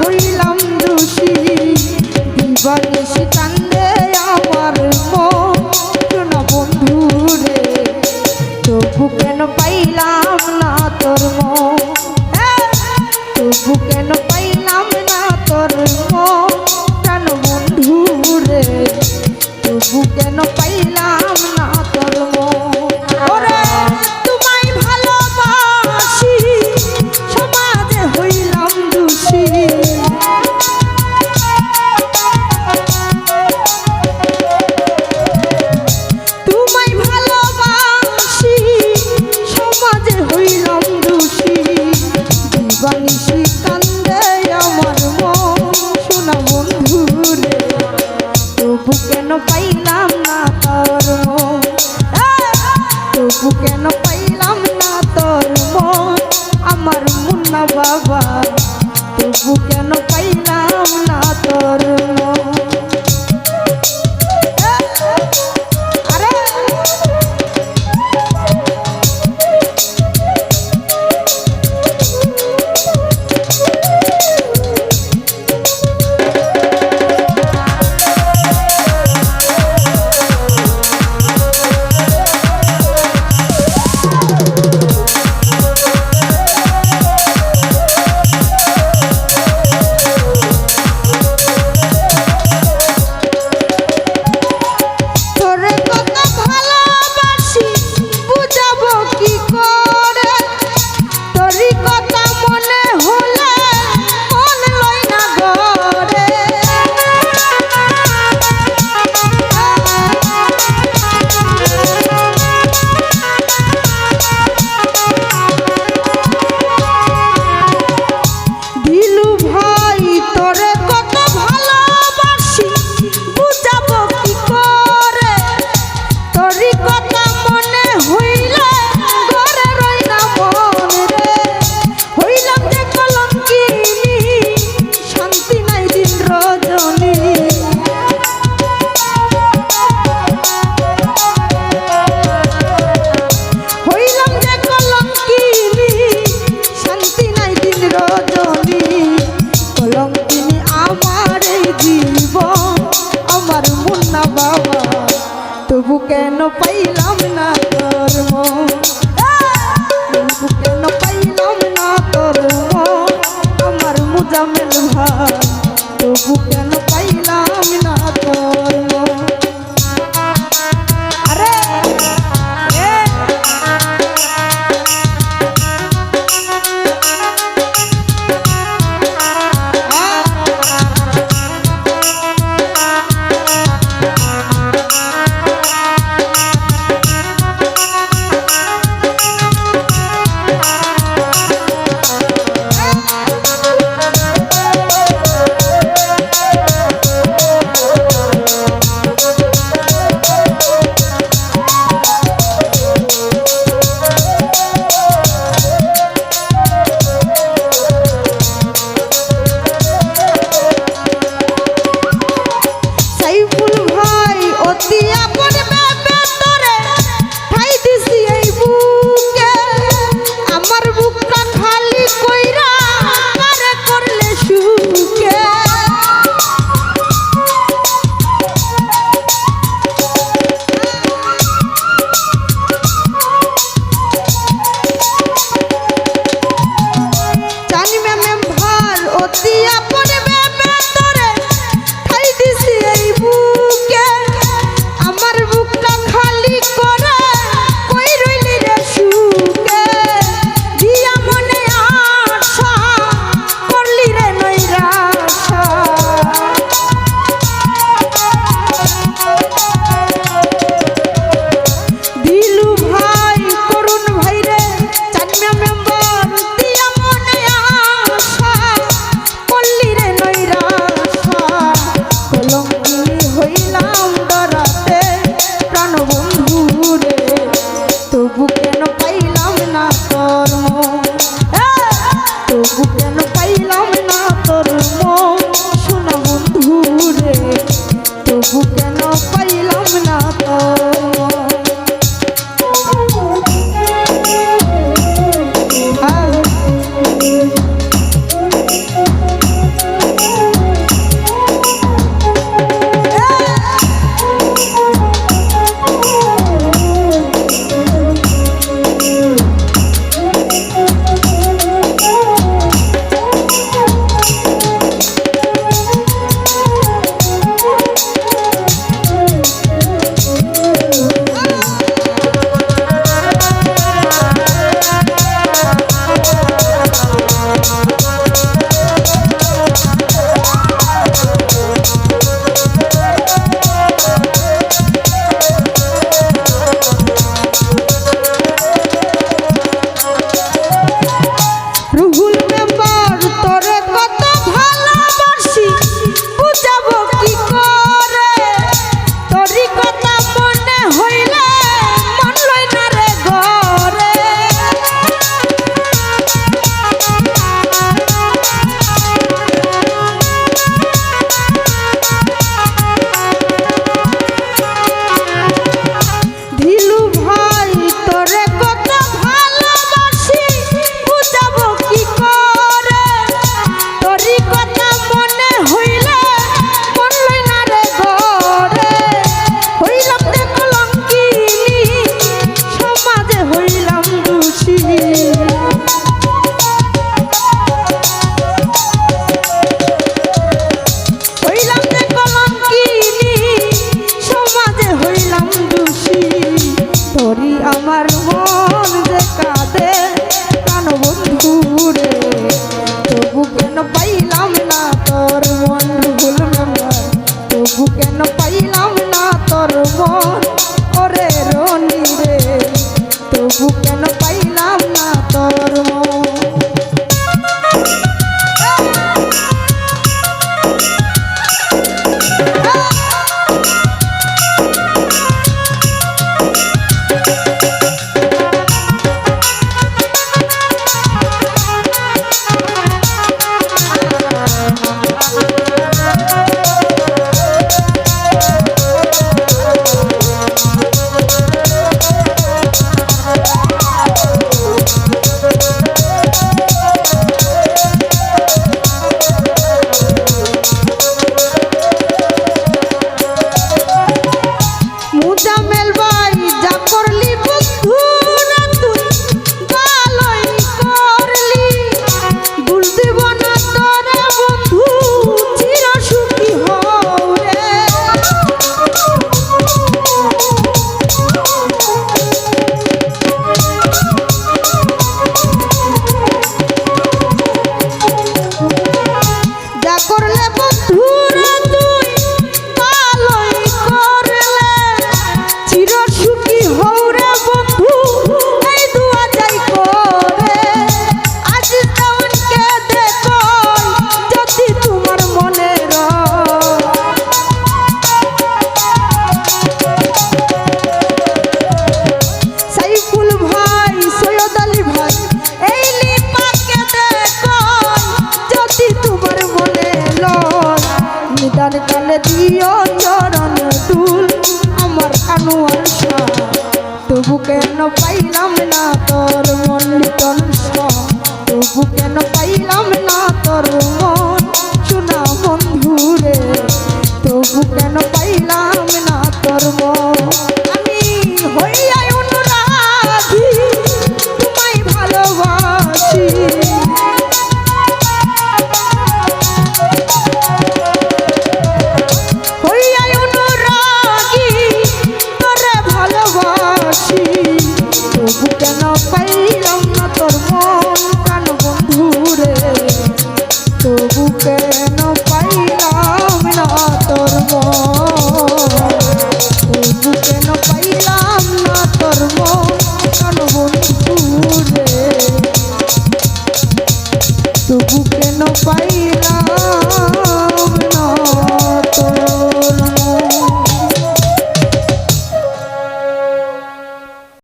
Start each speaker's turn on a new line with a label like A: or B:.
A: হইলাম দোষী। দিবার কান্দে আমার মন। বন্ধু রে তবু কেন পাইলাম না তোর মন? তবু কেন পাইলাম না তোর মন? কেন তবু কেন পাইলাম না তোর মন? বাবা। Oh. দিও চরণ তুল আমার আনোয়ার শাহ। তবু কেন পাইলাম না তোর মন লিটন শাহ তবু কেন পাইলাম না তোর মন? শোনা বন্ধুরে, তবু কেন পাইলাম না তোর মন?